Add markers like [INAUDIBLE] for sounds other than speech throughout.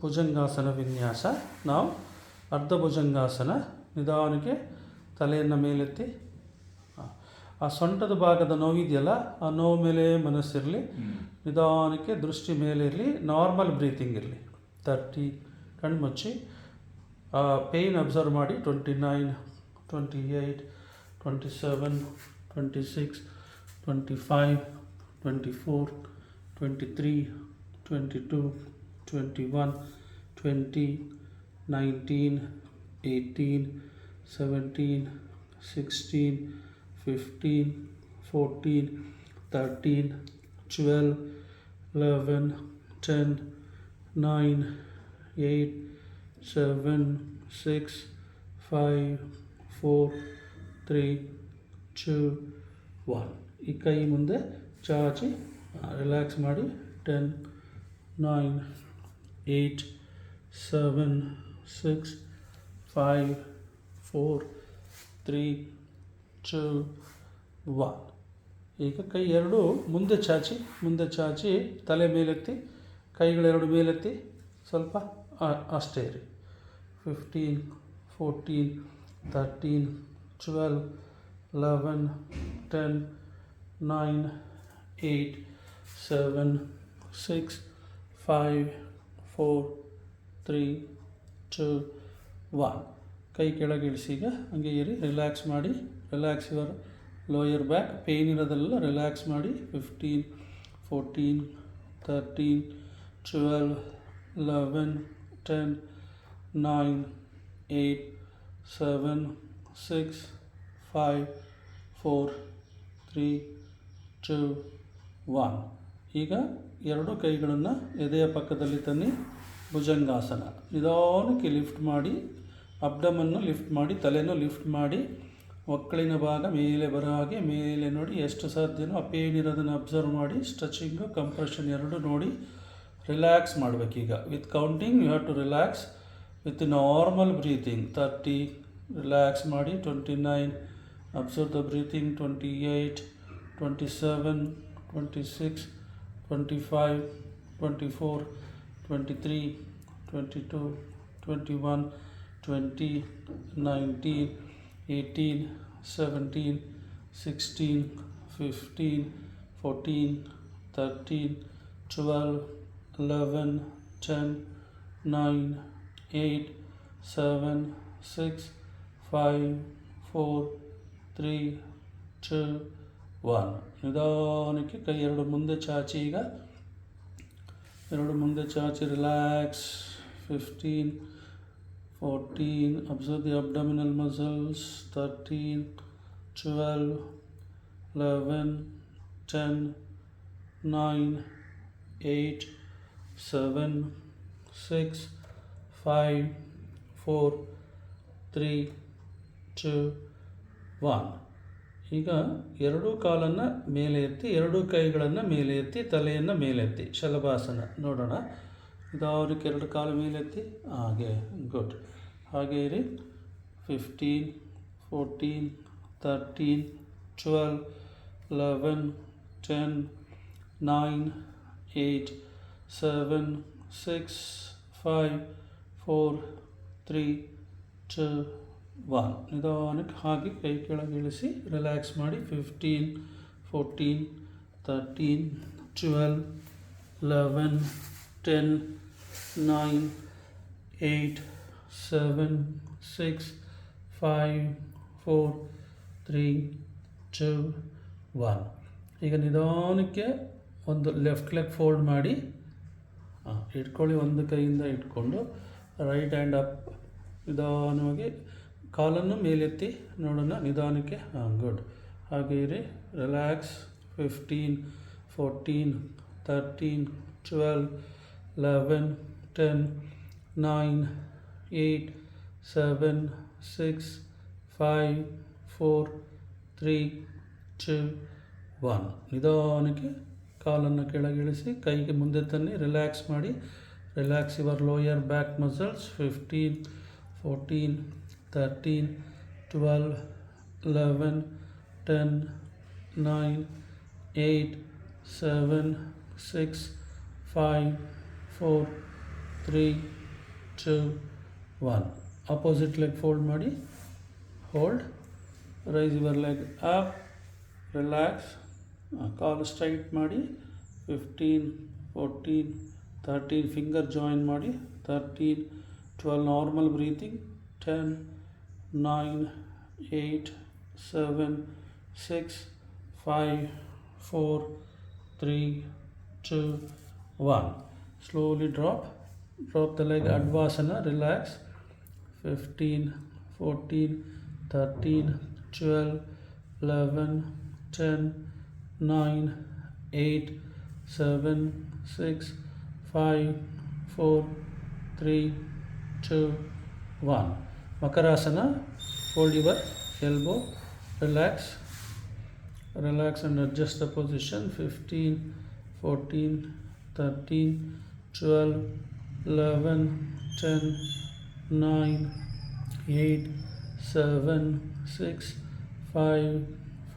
ಭುಜಂಗಾಸನ ವಿನ್ಯಾಸ. ನಾವು ಅರ್ಧ ಭುಜಂಗಾಸನ ನಿಧಾನಕ್ಕೆ ತಲೆಯನ್ನು ಮೇಲೆತ್ತಿ ಆ, ಆ ಸೊಂಟದ ಭಾಗದ ನೋವಿದೆಯಲ್ಲ ಆ ನೋವು ಮೇಲೆ ಮನಸ್ಸಿರಲಿ ನಿಧಾನಕ್ಕೆ ದೃಷ್ಟಿ ಮೇಲೆ ಇರಲಿ ನಾರ್ಮಲ್ ಬ್ರೀತಿಂಗ್ ಇರಲಿ. ತರ್ಟಿ ಕಣ್ಮುಚ್ಚಿ ಪೇಯ್ನ್ ಅಬ್ಸರ್ವ್ ಮಾಡಿ twenty nine twenty eight twenty seven twenty six twenty five twenty four twenty three twenty two twenty one twenty nineteen eighteen seventeen sixteen fifteen fourteen thirteen twelve eleven ten nine eight seven six five four three two one ಈ ಕೈ ಮುಂದೆ ಚಾಚಿ relax ಮಾಡಿ ten nine eight seven six five four three two one ಈಗ ಕೈ ಎರಡು ಮುಂದೆ ಚಾಚಿ ಮುಂದೆ ಚಾಚಿ ತಲೆ ಮೇಲೆತ್ತಿ ಕೈಗಳೆರಡು ಮೇಲೆತ್ತಿ ಸ್ವಲ್ಪ ಆ- ಅಷ್ಟೇ ರೀ fifteen fourteen thirteen twelve eleven ten nine eight seven six five four three two one ಕೈ ಕೆಳಗೆ ಇಳಿಸಿ ಈಗ ಹಂಗೆ ಇರಿ ರಿಲ್ಯಾಕ್ಸ್ ಮಾಡಿ relax your lower back pain ಇರೋದೆಲ್ಲ ರಿಲ್ಯಾಕ್ಸ್ ಮಾಡಿ fifteen fourteen thirteen twelve eleven ten nine eight seven six five four three two one ಈಗ ಎರಡು ಕೈಗಳನ್ನು ಎದೆಯ ಪಕ್ಕದಲ್ಲಿ ತನ್ನಿ ಭುಜಂಗಾಸನ. ನಿಧಾನಕ್ಕೆ ಲಿಫ್ಟ್ ಮಾಡಿ ಅಬ್ಡಮನ್ನು ಲಿಫ್ಟ್ ಮಾಡಿ ತಲೆಯನ್ನು ಲಿಫ್ಟ್ ಮಾಡಿ ಒಕ್ಕಳಿನ ಭಾಗ ಮೇಲೆ ಬರೋ ಹಾಗೆ ಮೇಲೆ ನೋಡಿ ಎಷ್ಟು ಸಾಧ್ಯನೋ ಅಪೇನಿರೋದನ್ನು ಅಬ್ಸರ್ವ್ ಮಾಡಿ ಸ್ಟ್ರೆಚಿಂಗು ಕಂಪ್ರೆಷನ್ ಎರಡು ನೋಡಿ relax ಮಾಡಬೇಕೀಗ with counting you have to relax with normal breathing thirty relax ಮಾಡಿ twenty nine observe the breathing twenty eight twenty seven twenty six 25, 24, 23, 22, 21, 20, 19, 18, 17, 16, 15, 14, 13, 12, 11, 10, 9, 8, 7, 6, 5, 4, 3, 2, one ನಿಧಾನಕ್ಕೆ ಕೈ ಎರಡು ಮುಂದೆ ಚಾಚಿ ಈಗ ಎರಡು ಮುಂದೆ ಚಾಚಿ relax fifteen fourteen observe the abdominal muscles thirteen twelve eleven ten nine eight seven six five four three two one ಈಗ ಎರಡೂ ಕಾಲನ್ನು ಮೇಲೆ ಎತ್ತಿ, ಎರಡೂ ಕೈಗಳನ್ನು ಮೇಲೆ ಎತ್ತಿ, ತಲೆಯನ್ನು ಮೇಲೆತ್ತಿ ಶಲಭಾಸನ. ನೋಡೋಣ. ನಿಧಾನಕ್ಕೆ ಎರಡು ಕಾಲು ಮೇಲೆತ್ತಿ ಹಾಗೆ, ಗುಡ್. ಹಾಗೆ ಇರಿ. Fifteen, fourteen thirteen twelve, eleven, ten, nine, eight, seven, six, five, four, three, two one ನಿಧಾನಕ್ಕೆ ಹಾಗೆ ಕೈ ಕೆಳಗೆ ಇಳಿಸಿ ರಿಲ್ಯಾಕ್ಸ್ ಮಾಡಿ fifteen fourteen thirteen twelve eleven ten nine eight seven six five four three two one ಈಗ ನಿಧಾನಕ್ಕೆ ಒಂದು left leg fold ಮಾಡಿ ಹಾಂ ಇಟ್ಕೊಳ್ಳಿ ಒಂದು ಕೈಯಿಂದ ಇಟ್ಕೊಂಡು ರೈಟ್ ಹ್ಯಾಂಡ್ ಅಪ್ ನಿಧಾನವಾಗಿ ಕಾಲನ್ನು ಮೇಲೆತ್ತಿ ನೋಡೋಣ, ನಿಧಾನಕ್ಕೆ. ಹಾಂ ಗುಡ್ ಹಾಗೆ ಇರಿ relax fifteen fourteen thirteen twelve eleven ten nine eight seven six five four three two one ನಿಧಾನಕ್ಕೆ ಕಾಲನ್ನು ಕೆಳಗಿಳಿಸಿ, ಕೈಗೆ ಮುಂದೆ ತನ್ನಿ ರಿಲ್ಯಾಕ್ಸ್ ಮಾಡಿ. Relax your lower back muscles fifteen fourteen thirteen twelve eleven ten nine eight seven six five four three two one opposite leg fold ಮಾಡಿ hold raise your leg up relax call straight ಮಾಡಿ fifteen fourteen thirteen finger join ಮಾಡಿ thirteen twelve normal breathing ten nine eight seven six five four three two one. Slowly drop. Drop the leg advasana relax. 15 14 13 12 11 10 9 8 7 6 5 4 3 2 1 Makarasana fold your elbow relax relax and adjust the position fifteen fourteen thirteen twelve eleven ten nine eight seven six five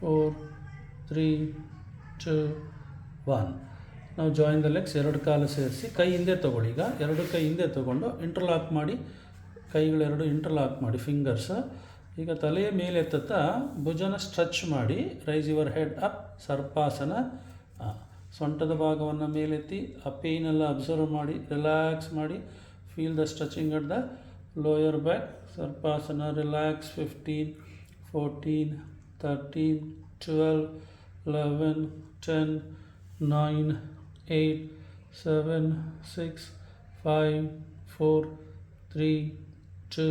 four three two one ನಾವು join the legs ಎರಡು ಕಾಲು ಸೇರಿಸಿ. ಕೈ ಹಿಂದೆ ತಗೊಳ್ಳಿ. ಈಗ ಎರಡು ಕೈ ಹಿಂದೆ ತಗೊಂಡು ಇಂಟರ್ಲಾಕ್ ಮಾಡಿ ಕೈಗಳೆರಡು ಇಂಟರ್ಲಾಕ್ ಮಾಡಿ ಫಿಂಗರ್ಸ್ ಈಗ ತಲೆಯ ಮೇಲೆ ಎತ್ತುತ್ತಾ ಭುಜನ ಸ್ಟ್ರೆಚ್ ಮಾಡಿ raise your head up Sarpasana. ಸೊಂಟದ ಭಾಗವನ್ನು ಮೇಲೆತ್ತಿ, ಆ ಪೇಯ್ನೆಲ್ಲ ಅಬ್ಸರ್ವ್ ಮಾಡಿ ರಿಲ್ಯಾಕ್ಸ್ ಮಾಡಿ feel the stretching at the lower back Sarpasana relax fifteen fourteen thirteen twelve eleven ten nine eight seven six five four three two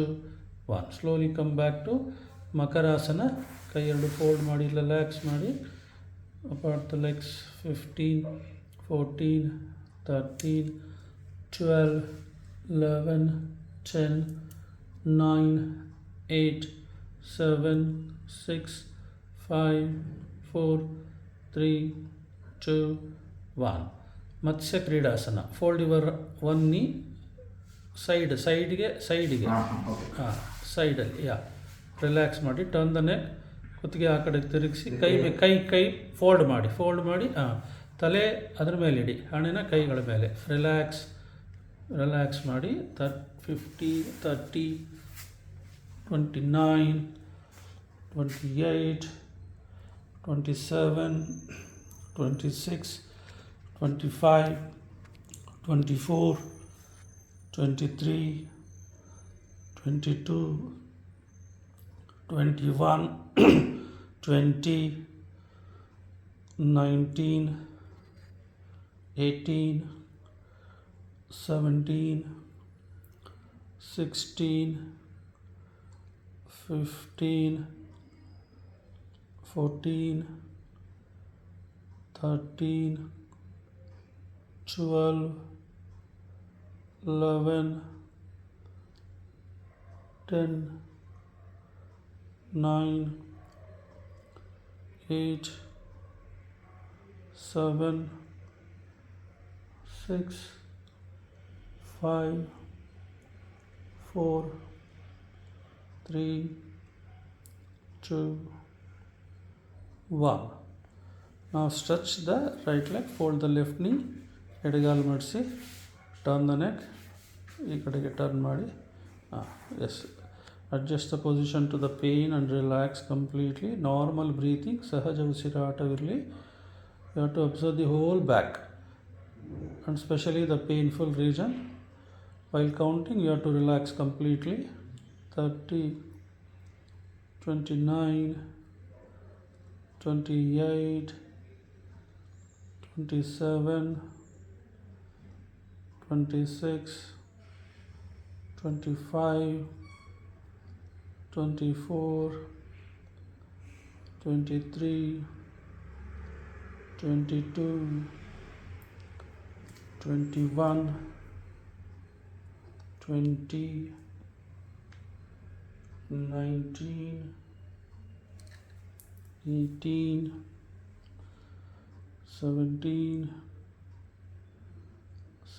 one slowly come back to Makarasana ಕೈ ಎರಡು fold ಮಾಡಿ relax ಮಾಡಿ apart the legs fifteen fourteen thirteen twelve eleven ten nine eight seven six five four three two one Matsya Kridasana fold your one knee side ಸೈಡ್ಗೆ ಸೈಡಿಗೆ ಹಾಂ ಸೈಡಲ್ಲಿ ಯಾ relax ಮಾಡಿ ಟರ್ನ್ ದ ನೆಕ್ ಕುತ್ತಿಗೆ ಆ ಕಡೆ ತಿರುಗಿಸಿ ಕೈ ಕೈ ಕೈ ಫೋಲ್ಡ್ ಮಾಡಿ ಫೋಲ್ಡ್ ಮಾಡಿ ಹಾಂ. ತಲೆ ಅದ್ರ ಮೇಲೆ ಇಡಿ ಹಣೆನ ಕೈಗಳ ಮೇಲೆ. ರಿಲ್ಯಾಕ್ಸ್ ರಿಲ್ಯಾಕ್ಸ್ ಮಾಡಿ ತರ್ fifty thirty twenty nine twenty eight twenty seven twenty six twenty five twenty four 23, 22, 21, [CLEARS THROAT] 20, 19, 18, 17, 16, 15, 14, 13, 12, eleven, ten, nine, eight, seven, six, five, four, three, two, one. Now stretch the right leg, fold the left knee, head gal turn the neck ಈ ಕಡೆಗೆ turn ಮಾಡಿ ಹಾಂ yes adjust the position to the pain and relax completely normal breathing ಸಹಜ ಉಸಿರಾಟವಿರಲಿ you have to observe the whole back and specially the painful region while counting you have to relax completely thirty twenty nine twenty eight twenty seven 26, 25, 24, 23, 22, 21, 20, 19, 18, 17,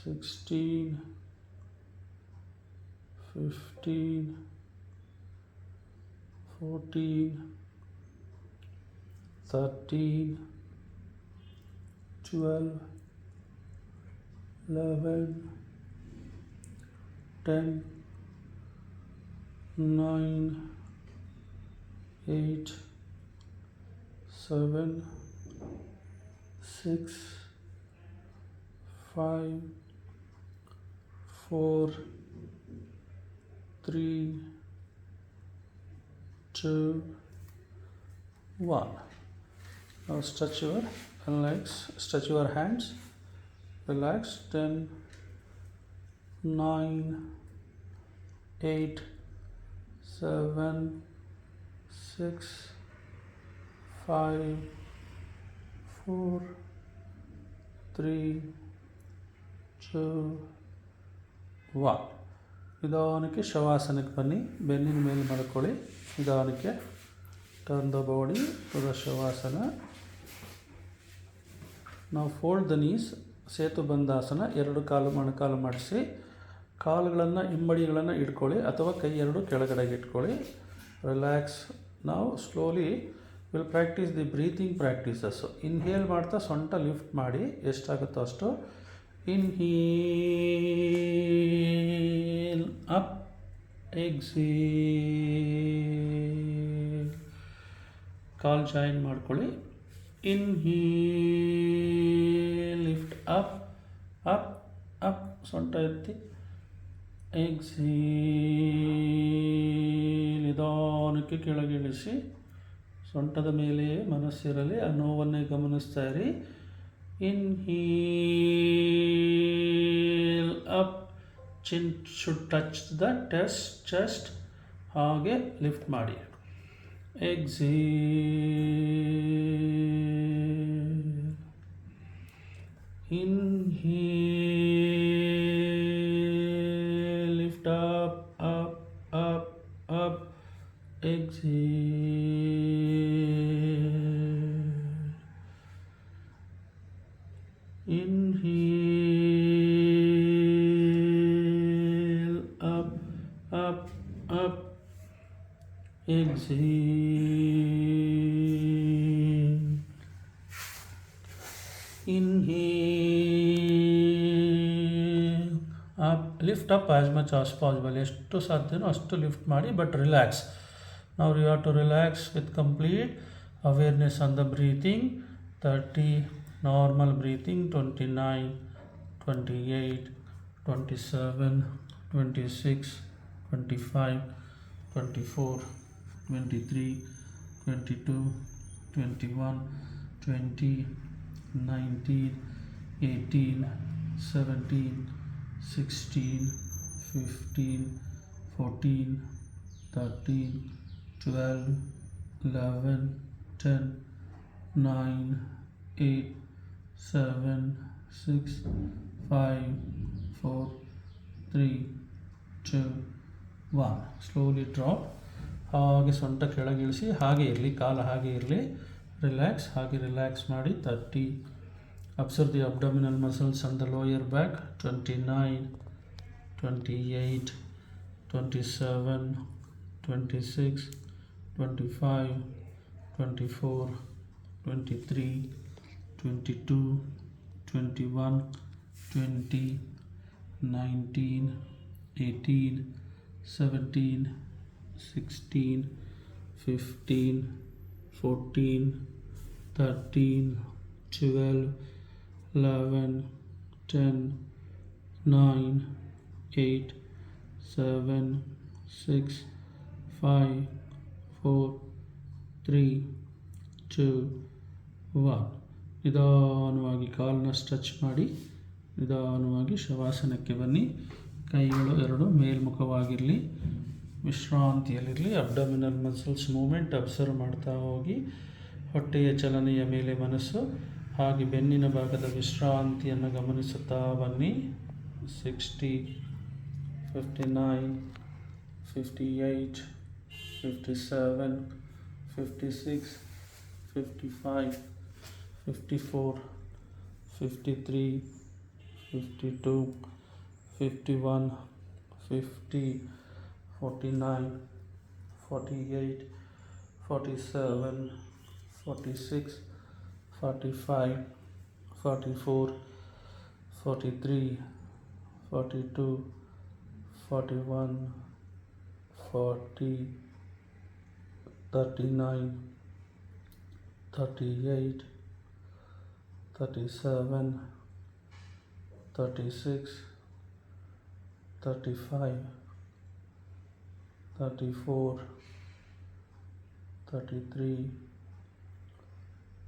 16, 15, 14, 13, 12, 11, 10, 9, 8, 7, 6, 5, four, three, two, one. Now stretch your legs, stretch your hands, relax. Ten, nine, eight, seven, six, five, four, three, two. One. ನಿಧಾನಕ್ಕೆ ಶವಾಸನಕ್ಕೆ ಬನ್ನಿ. ಬೆನ್ನಿನ ಮೇಲೆ ಮಲ್ಕೊಳ್ಳಿ. ನಿಧಾನಕ್ಕೆ turn the body shavasana. ನಾವು fold the knees Setu Bandhasana ಎರಡು ಕಾಲು ಮೊಣಕಾಲು ಮಾಡಿಸಿ, ಕಾಲುಗಳನ್ನು ಹಿಂಬಡಿಗಳನ್ನು ಇಟ್ಕೊಳ್ಳಿ, ಅಥವಾ ಕೈ ಎರಡು ಕೆಳಗಡೆಗೆ ಇಟ್ಕೊಳ್ಳಿ. ರಿಲ್ಯಾಕ್ಸ್ ನಾವು slowly will practice the breathing practices inhale ಮಾಡ್ತಾ ಸೊಂಟ ಲಿಫ್ಟ್ ಮಾಡಿ. ಎಷ್ಟಾಗುತ್ತೋ ಅಷ್ಟು ಇನ್ಹೀಲ್ ಅಪ್ exhale. ಕಾಲ್ ಜಾಯಿನ್ ಮಾಡ್ಕೊಳ್ಳಿ. Inhale lift up up up ಸೊಂಟ ಎತ್ತಿ. ಎಕ್ಸೇಲ್ ನಿಧಾನಕ್ಕೆ ಕೆಳಗಿಳಿಸಿ. ಸೊಂಟದ ಮೇಲೆ ಮನಸ್ಸಿರಲಿ, ಆ ನೋವನ್ನೇ ಗಮನಿಸ್ತಾ ಇರಿ. Inhale up chin should touch the test chest ಹಾಗೆ ಲಿಫ್ಟ್ ಮಾಡಿ exhale Inhale, lift up, up, up, up. Exhale. Exhale. Inhale up, lift up as much as possible. ಎಷ್ಟು ಸಾಧ್ಯನೋ ಅಷ್ಟು ಲಿಫ್ಟ್ ಮಾಡಿ ಬಟ್ ರಿಲ್ಯಾಕ್ಸ್ ನಾವು you have to relax with complete awareness on the breathing thirty normal breathing twenty nine twenty eight twenty seven 23, 22, 21, 20, 19, 18, 17, 16, 15, 14, 13, 12, 11, 10, 9, 8, 7, 6, 5, 4, 3, 2, 1. Slowly drop ಹಾಗೆ ಸೊಂಟ ಕೆಳಗಿಳಿಸಿ, ಹಾಗೆ ಇರಲಿ, ಕಾಲು ಹಾಗೆ ಇರಲಿ ರಿಲ್ಯಾಕ್ಸ್ ಹಾಗೆ ರಿಲ್ಯಾಕ್ಸ್ ಮಾಡಿ thirty observe the abdominal muscles on the lower back twenty nine twenty eight twenty seven twenty six twenty five twenty four twenty three twenty two twenty one twenty nineteen eighteen seventeen sixteen fifteen fourteen thirteen twelve eleven ten nine eight seven six five four three two one ನಿಧಾನವಾಗಿ ಕಾಲನ್ನ stretch ಮಾಡಿ, ನಿಧಾನವಾಗಿ ಶವಾಸನಕ್ಕೆ ಬನ್ನಿ. ಕೈಗಳು ಎರಡು ಮೇಲ್ಮುಖವಾಗಿರಲಿ. ವಿಶ್ರಾಂತಿಯಲ್ಲಿರಲಿ ಅಬ್ಡಮಿನಲ್ ಮಸಲ್ಸ್ ಮೂಮೆಂಟ್ ಅಬ್ಸರ್ವ್ ಮಾಡ್ತಾ ಹೋಗಿ, ಹೊಟ್ಟೆಯ ಚಲನೆಯ ಮೇಲೆ ಮನಸ್ಸು, ಹಾಗೆ ಬೆನ್ನಿನ ಭಾಗದ ವಿಶ್ರಾಂತಿಯನ್ನು ಗಮನಿಸುತ್ತಾ ಬನ್ನಿ. Sixty fifty nine fifty eight fifty seven fifty six fifty five fifty four fifty three fifty two fifty one fifty 49 48 47 46 45 44 43 42 41 40 39 38 37 36 35 34 33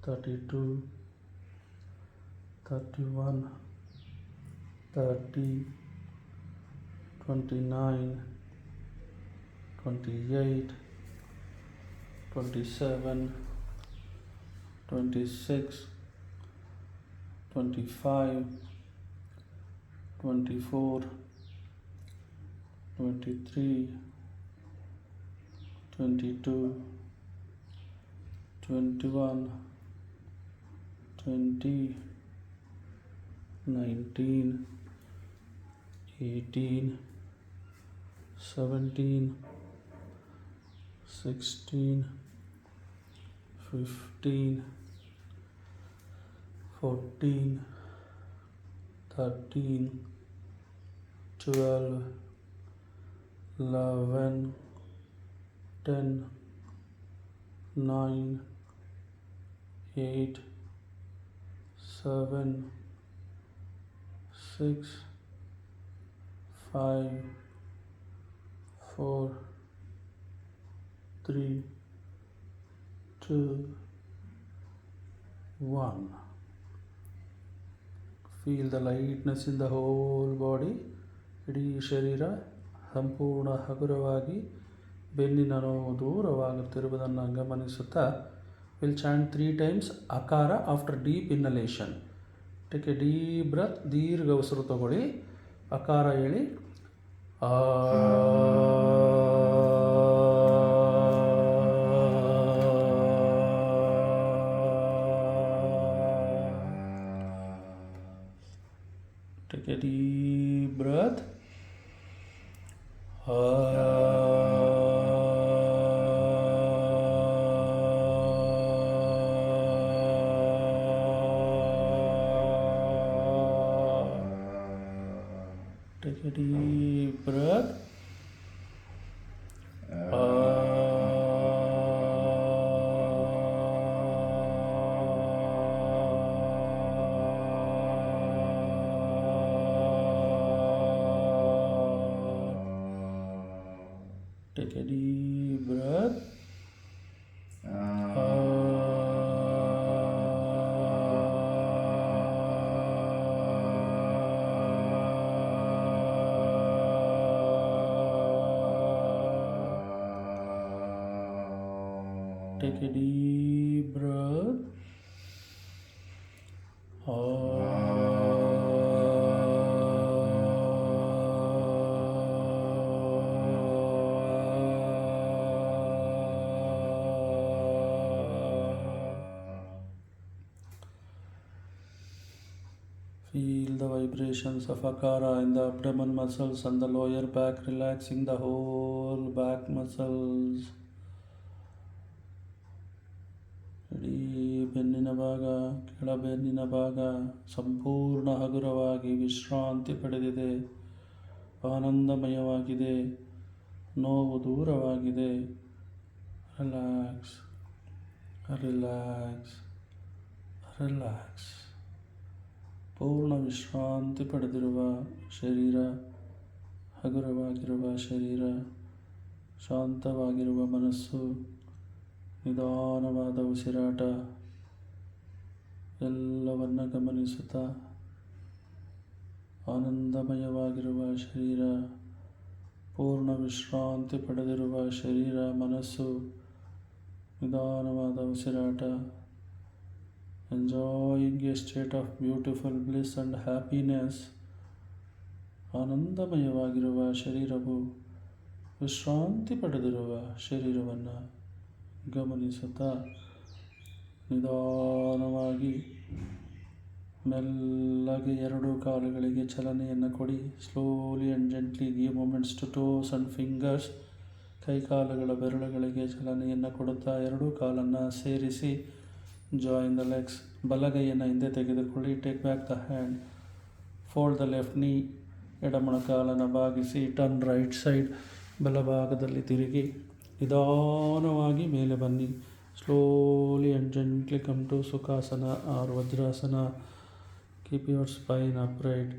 32 31 30 29 28 27 26 25 24 23 22 21 20 19 18 17 16 15 14 13 12 11 10 9 8 7 6 5 4 3 2 1 feel the lightness in the whole body ಇಡೀ ಶರೀರ ಸಂಪೂರ್ಣ ಹಗುರವಾಗಿ ಬೆನ್ನಿನ ನೋವು ದೂರವಾಗುತ್ತಿರುವುದನ್ನು ಗಮನಿಸುತ್ತಾ will chant three times ಅಕಾರ after deep inhalation take a deep breath ದೀರ್ಘ ಉಸಿರು ತಗೊಳ್ಳಿ. ಅಕಾರ ಹೇಳಿ. ಆ. Take a deep breath. jadi berat uh. Uh. jadi berat Take a deep breath. Feel the vibrations of Akara in the abdomen muscles and the lower back, relaxing the whole back muscles. ಭಾಗ, ಕೆಳಬೆನ್ನಿನ ಭಾಗ ಸಂಪೂರ್ಣ ಹಗುರವಾಗಿ ವಿಶ್ರಾಂತಿ ಪಡೆದಿದೆ. ಆನಂದಮಯವಾಗಿದೆ. ನೋವು ದೂರವಾಗಿದೆ. Relax relax relax. ಪೂರ್ಣ ವಿಶ್ರಾಂತಿ ಪಡೆದಿರುವ ಶರೀರ, ಹಗುರವಾಗಿರುವ ಶರೀರ, ಶಾಂತವಾಗಿರುವ ಮನಸ್ಸು, ನಿಧಾನವಾದ ಉಸಿರಾಟ ಎಲ್ಲವನ್ನ ಗಮನಿಸುತ್ತಾ ಆನಂದಮಯವಾಗಿರುವ ಶರೀರ, ಪೂರ್ಣ ವಿಶ್ರಾಂತಿ ಪಡೆದಿರುವ ಶರೀರ, ಮನಸ್ಸು, ನಿಧಾನವಾದ ಉಸಿರಾಟ enjoying a state of beautiful bliss and happiness ಆನಂದಮಯವಾಗಿರುವ ಶರೀರವು ವಿಶ್ರಾಂತಿ ಪಡೆದಿರುವ ಶರೀರವನ್ನು ಗಮನಿಸುತ್ತಾ ನಿಧಾನವಾಗಿ ಮೆಲ್ಲಗೆ ಎರಡು ಕಾಲುಗಳಿಗೆ ಚಲನೆಯನ್ನು ಕೊಡಿ. Slowly and gently give movements to toes and fingers ಕೈಕಾಲುಗಳ ಬೆರಳುಗಳಿಗೆ ಚಲನೆಯನ್ನು ಕೊಡುತ್ತಾ ಎರಡೂ ಕಾಲನ್ನು ಸೇರಿಸಿ. ಜಾಯಿನ್ ದ ಲೆಗ್ಸ್ ಬಲಗೈಯನ್ನು ಹಿಂದೆ ತೆಗೆದುಕೊಳ್ಳಿ. Take back the hand fold the left knee ಎಡ ಮೊಣಕಾಲನ್ನು ಬಾಗಿಸಿ. ಟರ್ನ್ ರೈಟ್ ಸೈಡ್ ಬಲಭಾಗದಲ್ಲಿ ತಿರುಗಿ. ನಿಧಾನವಾಗಿ ಮೇಲೆ ಬನ್ನಿ. slowly and gently come to Sukhasana or Vajrasana. Keep your spine upright.